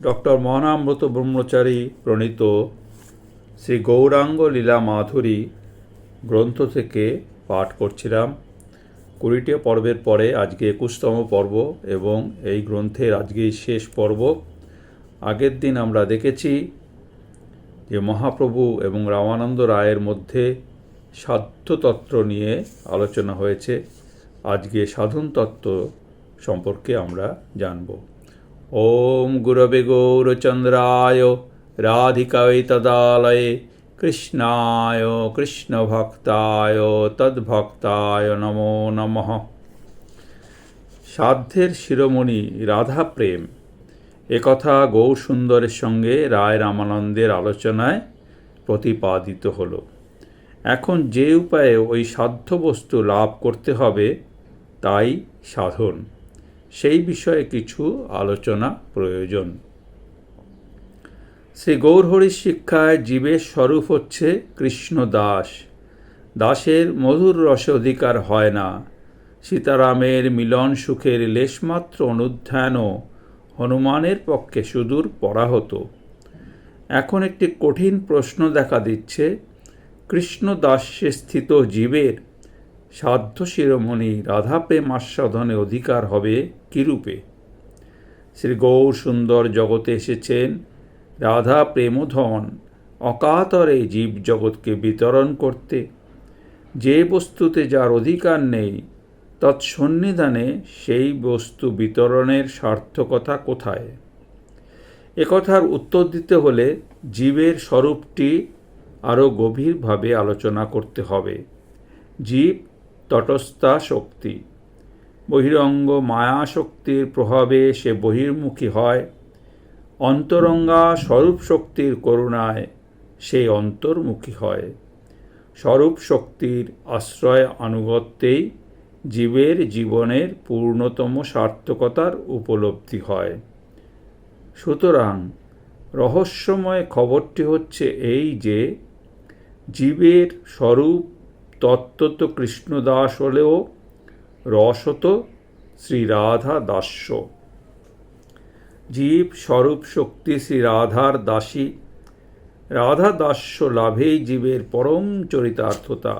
Doctor মহানামৃত ব্রহ্মচারী প্রণীত শ্রী গৌরাঙ্গ লীলা মাধুরী গ্রন্থ থেকে পাঠ করছিলাম। কুড়িটি পর্বের পরে আজকে একুশতম পর্ব এবং এই গ্রন্থের আজকেই শেষ পর্ব। আগের দিন আমরা দেখেছি যে মহাপ্রভু এবং রামানন্দ রায়ের মধ্যে সাধ্যতত্ত্ব নিয়ে আলোচনা হয়েছে। আজকে সাধনতত্ত্ব সম্পর্কে আমরা জানব। ওম গুরবে গৌরচন্দ্রায় রাধিকায় তদালয়ে কৃষ্ণায় কৃষ্ণভক্তায় তদ্ভক্তায় নমো নমঃ সাধ্যের শিরোমণি রাধা প্রেম একথা গৌর সুন্দরের সঙ্গে রায় রামানন্দের আলোচনায় প্রতিপাদিত হলো। এখন যে উপায়ে ওই সাধ্য বস্তু লাভ করতে হবে, তাই সাধন। সেই বিষয়ে কিছু আলোচনা প্রয়োজন। শ্রী গৌরহরির শিক্ষায় জীবের স্বরূপ হচ্ছে কৃষ্ণ দাস। দাসের মধুর রসে অধিকার হয় না। সীতারামের মিলন সুখের লেশমাত্র অনুধ্যানও হনুমানের পক্ষে সুদূর পড়া হতো এখন একটি কঠিন প্রশ্ন দেখা দিচ্ছে, কৃষ্ণ দাস্যে স্থিত জীবের সাধ্য শিরোমণি রাধা প্রেম আস্বাদনে অধিকার হবে কিরূপে? শ্রী গৌর সুন্দর জগতে এসেছেন, রাধা প্রেমধন অকাতরে জীব জগৎকে বিতরণ করতে। যে বস্তুতে যার অধিকার নেই, তৎসন্নিধানে সেই বস্তু বিতরণের সার্থকতা কোথায়? একথার উত্তর দিতে হলে জীবের স্বরূপটি আরও গভীরভাবে আলোচনা করতে হবে। জীব তটস্থা শক্তি। বহিরঙ্গ মায়া শক্তির প্রভাবে সে বহির্মুখী হয়। অন্তরঙ্গা স্বরূপ শক্তির করুণায় সে অন্তর্মুখী হয়। স্বরূপ শক্তির আশ্রয় আনুগত্যেই জীবের জীবনের পূর্ণতম সার্থকতার উপলব্ধি হয়। সুতরাং রহস্যময় খবরটি হচ্ছে এই যে, জীবের স্বরূপ তত্ত্বত কৃষ্ণদাস হলেও রসত শ্রীরাধা দাস্য। জীব স্বরূপ শক্তি শ্রী রাধার দাসী। রাধা দাস্য লাভেই জীবের পরম চরিতার্থতা।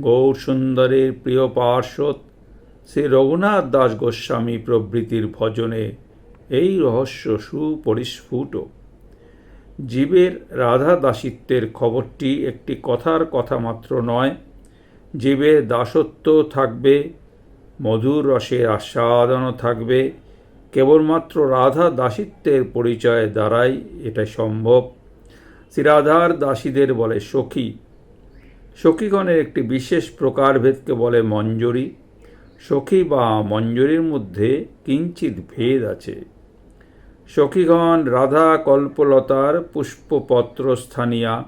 গৌর সুন্দরের প্রিয় পার্শ্বদ শ্রী রঘুনাথ দাস গোস্বামী প্রভৃতির ভজনে এই রহস্য সুপরিস্ফুট। জীবের রাধা দাসিত্বের খবরটি একটি কথার কথা মাত্র নয়। জীবের দাসত্ব থাকবে, মধুর রসের আস্বাদনও থাকবে। কেবলমাত্র রাধা দাসিত্বের পরিচয় দ্বারাই এটা সম্ভব। শ্রীরাধার দাসীদের বলে সখী। সখীগণের একটি বিশেষ প্রকারভেদকে বলে মঞ্জরি। সখী বা মঞ্জরির মধ্যে কিঞ্চিত ভেদ আছে। সখীগণ, রাধা কল্পলতার পুষ্পপত্র স্থানীয়া,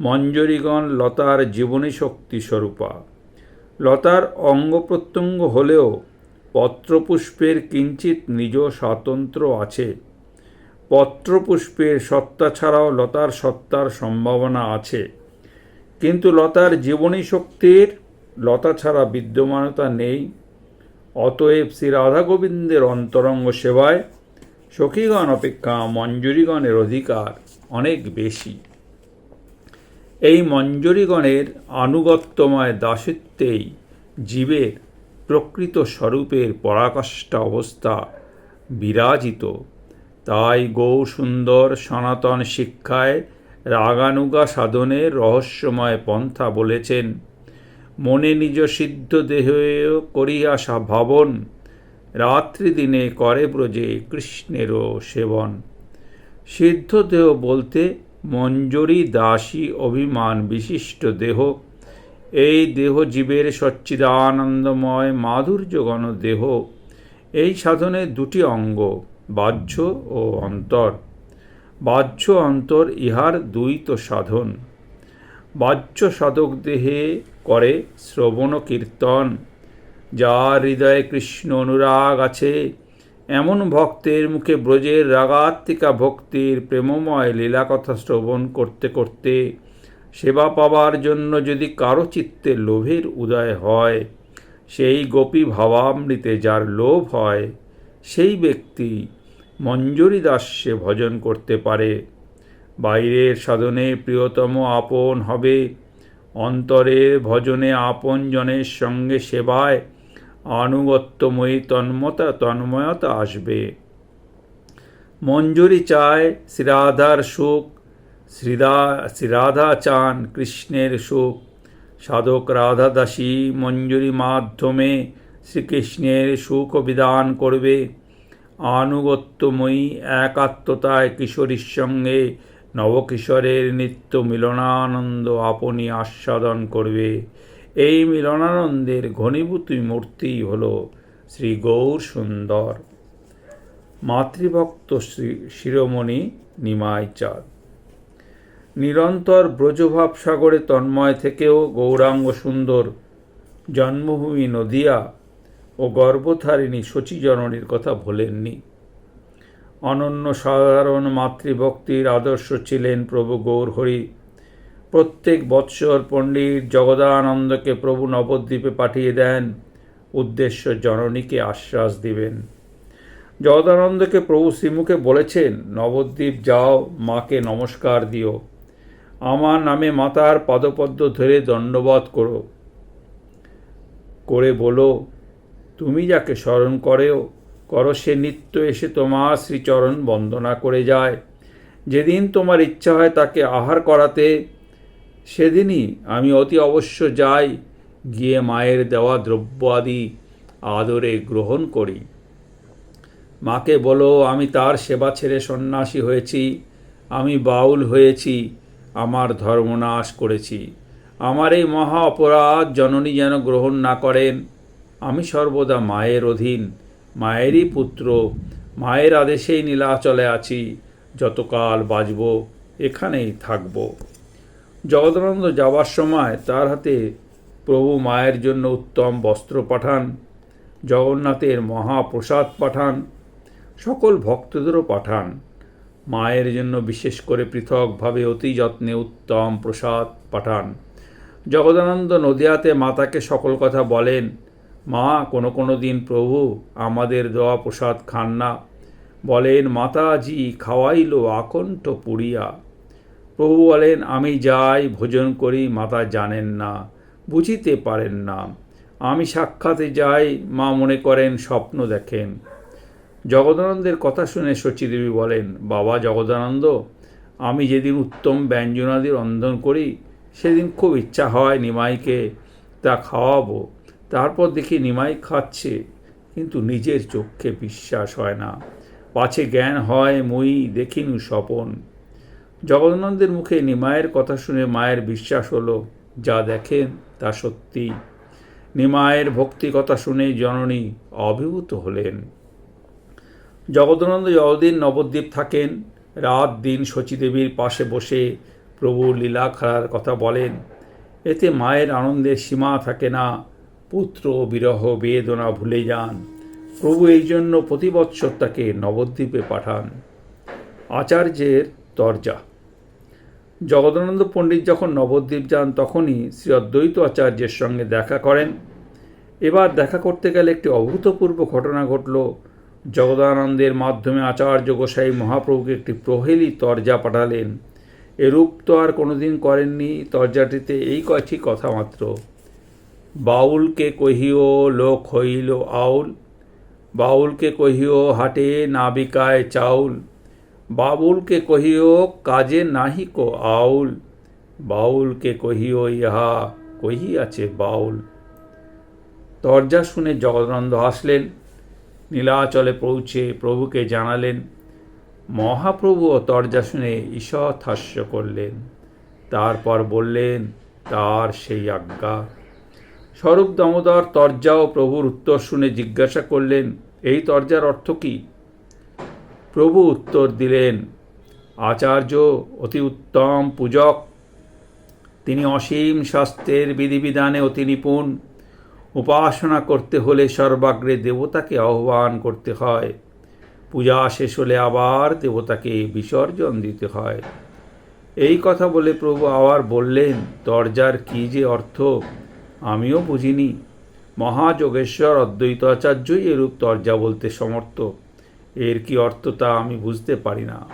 মঞ্জরিগণ লতার জীবনী শক্তি স্বরূপা। লতার অঙ্গ প্রত্যঙ্গ হলেও পত্রপুষ্পের কিঞ্চিত নিজ স্বাতন্ত্র আছে। পত্রপুষ্পের সত্তা ছাড়াও লতার সত্তার সম্ভাবনা আছে। কিন্তু লতার জীবনী শক্তির লতা ছাড়া বিদ্যমানতা নেই। অতএব শ্রী রাধা গোবিন্দের অন্তরঙ্গ সেবায় সখীগণ অপেক্ষা, মঞ্জুরিগণের অধিকার অনেক বেশি। এই মঞ্জুরিগণের আনুগত্যময় দাসত্বেই জীবের প্রকৃত স্বরূপের পরাকাষ্ঠা অবস্থা বিরাজিত। তাই গৌ সুন্দর সনাতন শিক্ষায় রাগানুগা সাধনের রহস্যময় পন্থা বলেছেন, মনে নিজ সিদ্ধ দেহে করিয়া ভাবন রাত্রি দিনে করে ব্রজে কৃষ্ণেরও সেবন। সিদ্ধ দেহ বলতে মঞ্জরি দাসী অভিমান বিশিষ্ট দেহ। এই দেহ জীবের সচ্চিদানন্দময় মাধুর্যগণ দেহ। এই সাধনের দুটি অঙ্গ, বাহ্য ও অন্তর। বাহ্য অন্তর ইহার দ্বৈত সাধন। বাহ্য সাধক দেহে করে শ্রবণ কীর্তন। যার হৃদয়ে কৃষ্ণ অনুরাগ আছে, এমন ভক্তের মুখে ব্রজের রাগাত্মিকা ভক্তির প্রেমময় লীলাকথা শ্রবণ করতে করতে সেবা পাবার জন্য যদি কারও চিত্তে লোভের উদয় হয়, সেই গোপী ভাবামৃতে যার লোভ হয়, সেই ব্যক্তি মঞ্জুরি দাস্যে ভজন করতে পারে। বাইরের সাধনে প্রিয়তম আপন হবে, অন্তরের ভজনে আপন জনের সঙ্গে সেবায় আনুগত্যময়ী তন্মতা তন্ময়তা আসবে। মঞ্জুরি চায় শ্রীরাধার সুখ শ্রীদা শ্রীরাধা চান কৃষ্ণের সুখ সাধক রাধা দাসী মঞ্জুরি মাধ্যমে শ্রীকৃষ্ণের সুখ বিধান করবে। আনুগত্যময়ী একাত্মতায় কিশোরীর সঙ্গে নবকিশোরের নিত্য মিলনানন্দ আপনি আস্বাদন করবে। এই মিলনানন্দের ঘনীভূত মূর্তি হল শ্রী গৌর সুন্দর। মাতৃভক্ত শ্রী শিরোমণি নিমাই চাঁদ। নিরন্তর ব্রজভাব সাগরে তন্ময় থেকেও গৌরাঙ্গ সুন্দর জন্মভূমি নদিয়া ও গর্ভধারিণী শচীজননীর কথা ভোলেননি। অনন্য সাধারণ মাতৃভক্তির আদর্শ ছিলেন প্রভু গৌরহরি প্রত্যেক বৎসর পণ্ডিত জগদানন্দকে প্রভু নবদ্বীপে পাঠিয়ে দেন, উদ্দেশ্য জননীকে আশ্বাস দিবেন। জগদানন্দকে প্রভু শ্রীমুখে বলেছেন, নবদ্বীপ যাও, মাকে নমস্কার দিও। আমার নামে মাতার পদপদ্ম ধরে দণ্ডবধ করো। করে বলো, তুমি যাকে স্মরণ করেও, করো সে নিত্য এসে তোমার শ্রীচরণ বন্দনা করে যায়। যেদিন তোমার ইচ্ছা হয় তাকে আহার করাতে সেদিনই আমি অতি অবশ্য যাই, গিয়ে মায়ের দেওয়া দ্রব্য আদি আদরে গ্রহণ করি। মাকে বলো, আমি তার সেবা ছেড়ে সন্ন্যাসী হয়েছি, আমি বাউল হয়েছি, আমার ধর্মনাশ করেছি। আমার এই মহা অপরাধ জননী যেন গ্রহণ না করেন, আমি সর্বদা মায়ের অধীন, মায়েরই পুত্র, মায়ের আদেশেই নীলাচলে আছি, যতকাল বাঁচব, এখানেই থাকব। জগদানন্দ যাওয়ার সময় তার হাতে প্রভু মায়ের জন্য উত্তম বস্ত্র পাঠান, জগন্নাথের মহাপ্রসাদ পাঠান, সকল ভক্তদেরও পাঠান। মায়ের জন্য বিশেষ করে পৃথকভাবে অতি যত্নে উত্তম প্রসাদ পাঠান। জগদানন্দ নদিয়াতে মাতাকে সকল কথা বলেন, মা, কোনো কোনো দিন প্রভু আমাদের দেওয়া প্রসাদ খান না। বলেন, মাতাজি খাওয়াইল আকণ্ঠ পুড়িয়া। প্রভু বলেন, আমি যাই, ভোজন করি, মাতা জানেন না, বুঝিতে পারেন না। আমি সাক্ষাতে যাই, মা মনে করেন, স্বপ্ন দেখেন। জগদানন্দের কথা শুনে শচীদেবী বলেন, বাবা জগদানন্দ, আমি যেদিন উত্তম ব্যঞ্জনাদি রন্ধন করি, সেদিন খুব ইচ্ছা হয় নিমাইকে তা খাওয়াবো। তারপর দেখি নিমাই খাচ্ছে, কিন্তু নিজের চোখে বিশ্বাস হয় না। পাছে জ্ঞান হয় মুই, দেখিনু স্বপন। জগদানন্দের মুখে নিমায়ের কথা শুনে মায়ের বিশ্বাস হলো, যা দেখেন তা সত্যি। নিমায়ের ভক্তি কথা শুনে জননী অভিভূত হলেন। জগদানন্দ যতদিন নবদ্বীপ থাকেন, রাত দিন শচীদেবীর পাশে বসে প্রভুর লীলা খেলার কথা বলেন। এতে মায়ের আনন্দের সীমা থাকে না, পুত্র বিরহ বেদনা ভুলে যান। প্রভু এই জন্য প্রতি বৎসর তাকে নবদ্বীপে পাঠান। আচার্যের তরজা জগদানন্দ পণ্ডিত যখন নবদ্বীপ যান, তখনই শ্রী অদ্বৈত আচার্যের সঙ্গে দেখা করেন। এবার দেখা করতে গেলে একটি অভূতপূর্ব ঘটনা ঘটল। জগদানন্দের মাধ্যমে আচার্য গোসাই মহাপ্রভুকে একটি প্রহেলি তরজা পাঠালেন। এরূপ তো আর কোনোদিন করেননি তরজাটিতে এই কয়টি কথা মাত্র। বাউলকে কহিও লোক হইল আউল, বাউলকে কহিও হাটে নাবিকায় চাউল। বাবুলকে কহিও, কাজে নাহি কো আউল। বাউলকে কহিও, ইহা কহিয়াছে বাউল। দরজা শুনে জগদানন্দ হাসলেন। নীলাচলে পৌঁছে প্রভুকে জানালেন মহাপ্রভুও তরজা শুনে ঈষৎ হাস্য করলেন। তারপর বললেন, তার সেই আজ্ঞা। স্বরূপ দামোদর তরজা ও প্রভুর উত্তর শুনে জিজ্ঞাসা করলেন, এই তরজার অর্থ কী? প্রভু উত্তর দিলেন, আচার্য, অতি উত্তম পূজক। তিনি অসীম শাস্ত্রের বিধিবিধানে অতি নিপুণ। উপাসনা করতে হলে সর্বাগ্রে দেবতাকে আহ্বান করতে হয়। পূজা শেষ হলে আবার দেবতাকে বিসর্জন দিতে হয়। এই কথা বলে প্রভু আবার বললেন, দরজার কী যে অর্থ? আমিও বুঝিনি। মহাযোগেশ্বর অদ্বৈত আচার্যই এরূপ তর্জা বলতে সমর্থ। এর কি অর্থ তা আমি বুঝতে পারি না।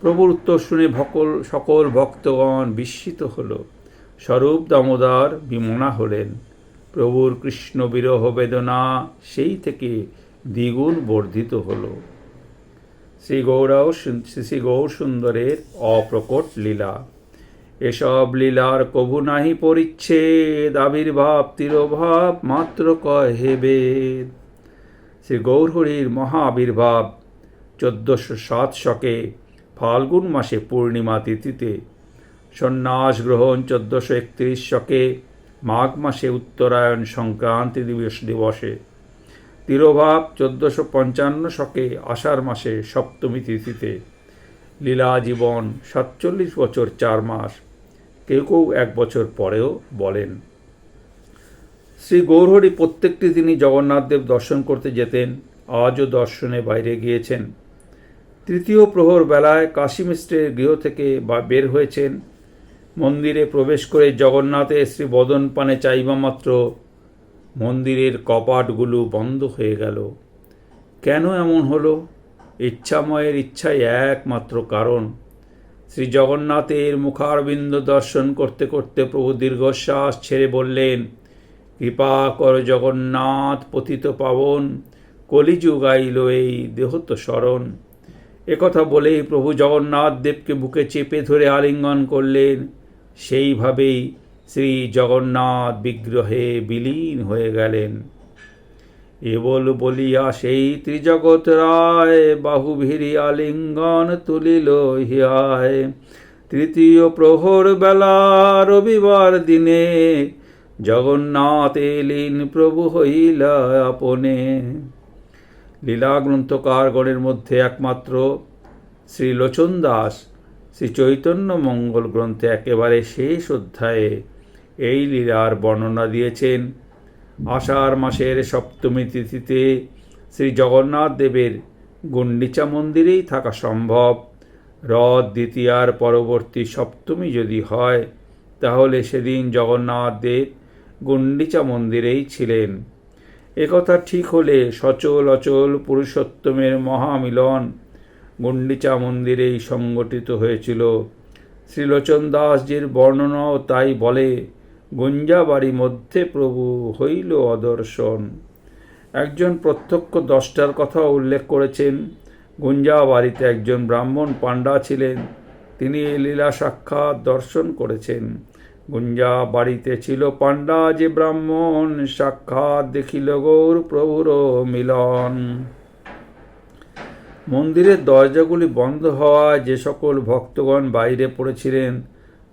প্রভুর উত্তর শুনে ভকল, সকল ভক্তগণ বিস্মিত হল। স্বরূপ দামোদর বিমনা হলেন। প্রভুর কৃষ্ণ বিরহ বেদনা সেই থেকে দ্বিগুণ বর্ধিত হল। শ্রী গৌরাও শ্রী গৌর সুন্দরের অপ্রকট লীলা। এসব লীলার কভু নাহি পরিচ্ছেদ, আবির্ভাব, তিরোভাব মাত্র কহে বেদ। শ্রী গৌরহরির মহা আবির্ভাব চোদ্দশো সাত শকে ফাল্গুন মাসে পূর্ণিমা তিথিতে। সন্ন্যাস গ্রহণ চোদ্দশো একত্রিশ শকে মাঘ মাসে উত্তরায়ণ সংক্রান্তি দিবস দিবসে। তিরোভাব চোদ্দশো পঞ্চান্ন শকে আষাঢ় মাসে সপ্তমী তিথিতে। লীলা জীবন সাতচল্লিশ বছর চার মাস। কেউ কেউ এক বছর পরেও বলেন। শ্রী গৌরহরি প্রত্যেকটি দিনই জগন্নাথদেব দর্শন করতে যেতেন, আজও দর্শনে বাইরে গিয়েছেন। তৃতীয় প্রহর বেলায় কাশী মিশ্রের গৃহ থেকে বা বের হয়েছেন। মন্দিরে প্রবেশ করে জগন্নাথের শ্রী বদন পানে চাইবা মাত্র মন্দিরের কপাটগুলো বন্ধ হয়ে গেল। কেন এমন হলো? ইচ্ছাময়ের ইচ্ছাই একমাত্র কারণ। শ্রী জগন্নাথের মুখারবিন্দ দর্শন করতে করতে প্রভু দীর্ঘশ্বাস ছেড়ে বললেন কৃপা কর জগন্নাথ পতিত পাবন কলিযুগ আইল এই দেহত স্মরণ। একথা বলেই প্রভু জগন্নাথ দেবকে বুকে চেপে ধরে আলিঙ্গন করলেন। সেইভাবেই শ্রী জগন্নাথ বিগ্রহে বিলীন হয়ে গেলেন। এবল বলিয়া সেই ত্রিজগৎ রায় বাহু ভিড়ি আলিঙ্গন তুলিল হিয়ায় তৃতীয় প্রহর বেলা রবিবার দিনে জগন্নাথ এলিন প্রভু হইলা আপনে। লীলা গ্রন্থকারগণের মধ্যে একমাত্র শ্রী লোচন দাস, শ্রী চৈতন্য মঙ্গল গ্রন্থে একেবারে শেষ অধ্যায়ে এই লীলার বর্ণনা দিয়েছেন। আষাঢ় মাসের সপ্তমী তিথিতে শ্রী জগন্নাথ দেবের গুন্ডিচা মন্দিরেই থাকা সম্ভব। রথ দ্বিতীয়ার পরবর্তী সপ্তমী যদি হয়, তাহলে সেদিন জগন্নাথ দেব গুন্ডিচা মন্দিরেই ছিলেন। একথা ঠিক হলে সচল অচল পুরুষোত্তমের মহামিলন গুন্ডিচা মন্দিরেই সংগঠিত হয়েছিল। শ্রীলোচন দাসজির বর্ণনাও তাই বলে, গুঞ্জাবাড়ি মধ্যে প্রভু হইল অদর্শন। একজন প্রত্যক্ষ দশটার কথা উল্লেখ করেছেন, গুঞ্জাবাড়িতে একজন ব্রাহ্মণ পাণ্ডা ছিলেন, তিনি লীলা সাক্ষাৎ দর্শন করেছেন। গুঞ্জা বাড়িতে ছিল পাণ্ডা যে ব্রাহ্মণ, সাক্ষাৎ দেখিল গৌর প্রভুর মিলন। মন্দিরের দরজাগুলি বন্ধ হওয়ায় যে সকল ভক্তগণ বাইরে পড়েছিলেন,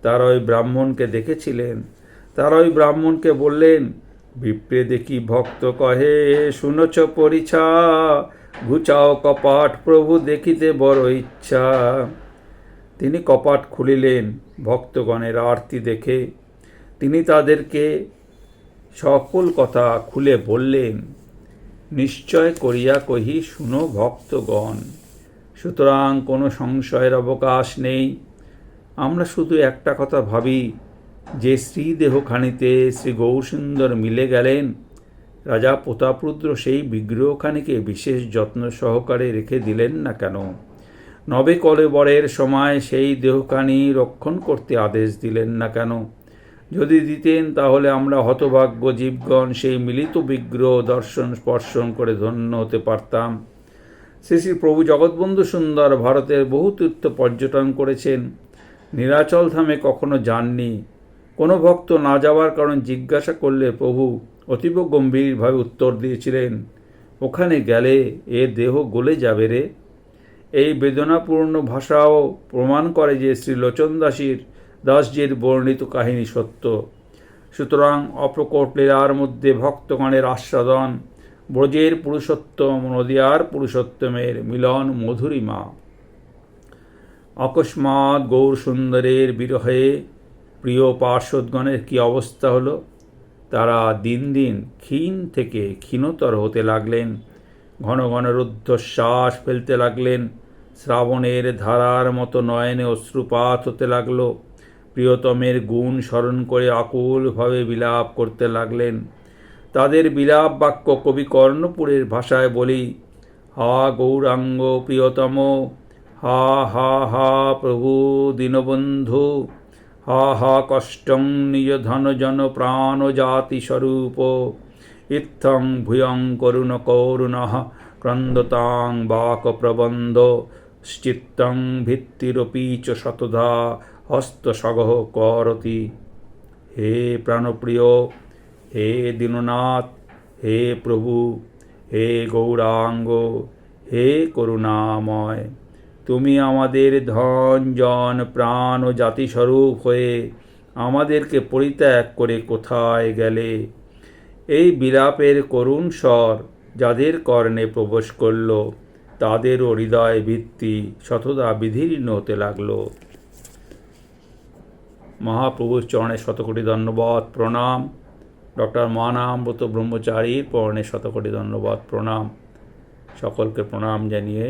তারা ওই ব্রাহ্মণকে দেখেছিলেন। তারা ওই ব্রাহ্মণকে বললেন, বিপ্রে দেখি ভক্ত কহে, শুনছ পরিছা ঘুচাও কপাট প্রভু দেখিতে বড় ইচ্ছা। তিনি কপাট খুলিলেন ভক্তগণের আরতি দেখে। তিনি তাদেরকে সকল কথা খুলে বললেন, নিশ্চয় করিয়া কহি, শুনো ভক্তগণ, সুতরাং কোনো সংশয়ের অবকাশ নেই। আমরা শুধু একটা কথা ভাবি, যে শ্রীদেহখানিতে শ্রী গৌরসুন্দর মিলে গেলেন। রাজা প্রতাপরুদ্র সেই বিগ্রহখানিকে বিশেষ যত্ন সহকারে রেখে দিলেন না কেন? নবে কলেবরের সময় সেই দেহখানি রক্ষণ করতে আদেশ দিলেন না কেন? যদি দিতেন, তাহলে আমরা হতভাগ্য জীবগণ সেই মিলিত বিগ্রহ দর্শন, স্পর্শন করে ধন্য হতে পারতাম। শ্রী শ্রী প্রভু জগৎবন্ধু সুন্দর ভারতের বহু তীর্থ পর্যটন করেছেন। নীলাচল ধামে কখনো যাননি। কোনো ভক্ত না যাওয়ার কারণ জিজ্ঞাসা করলে প্রভু অতীব গম্ভীরভাবে উত্তর দিয়েছিলেন, ওখানে গেলে এ দেহ গলে যাবে রে? এই বেদনাপূর্ণ ভাষাও প্রমাণ করে যে শ্রী লোচন দাসীর দাসজির বর্ণিত কাহিনী সত্য। সুতরাং অপ্রকট লীলার মধ্যে ভক্তগণের আস্বাদন, ব্রজের পুরুষোত্তম, নদিয়ার পুরুষোত্তমের মিলন মধুরিমা অকস্মাৎ গৌর সুন্দরের বিরহে প্রিয় পার্শ্বদগণের কি অবস্থা হলো? তারা দিন দিন ক্ষীণ থেকে ক্ষীণতর হতে লাগলেন। ঘন ঘন রুদ্ধশ্বাস ফেলতে লাগলেন। শ্রাবণের ধারার মতো নয়নে অশ্রুপাত হতে লাগল। প্রিয়তমের গুণ স্মরণ করে আকুলভাবে বিলাপ করতে লাগলেন। তাদের বিলাপ বাক্য কবি কর্ণপুরের ভাষায় বলি, হা গৌরাঙ্গ প্রিয়তম, হা হা হা প্রভু দীনবন্ধু, হা হা কষ্টং নিজ ধন জন প্রাণ জাতি স্বরূপ ইত্থং ভূয়ং করুণ করুণ ক্রন্দতাং বাক প্রবন্ধ শ্চিত্তং ভিত্তিরপি চ শতধা হস্তসগহ করতি। হে প্রাণপ্রিয়, হে দীননাথ, হে প্রভু, হে গৌরাঙ্গ, হে করুণাময়, তুমি আমাদের ধন, জন, প্রাণ ও জাতিস্বরূপ হয়ে আমাদেরকে পরিত্যাগ করে কোথায় গেলে? এই বিলাপের করুণ স্বর যাদের কর্ণে প্রবেশ করল, তাদেরও হৃদয় ভিত্তি শতদা বিধীর্ণ হতে লাগল। মহাপ্রভুর চরণে শতকোটি ধন্যবাদ, প্রণাম। ডক্টর মানামব্রত ব্রহ্মচারীর পরণে শতকোটি ধন্যবাদ, প্রণাম। সকলকে প্রণাম জানিয়ে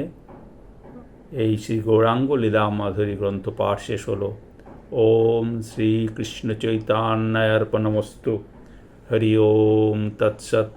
এই শ্রী গৌরাঙ্গ লীলা মাধুরী গ্রন্থ পাঠ শেষ হলো। ওম শ্রী কৃষ্ণ চৈতন্যার্পণমস্তু हरि ओम तत्सत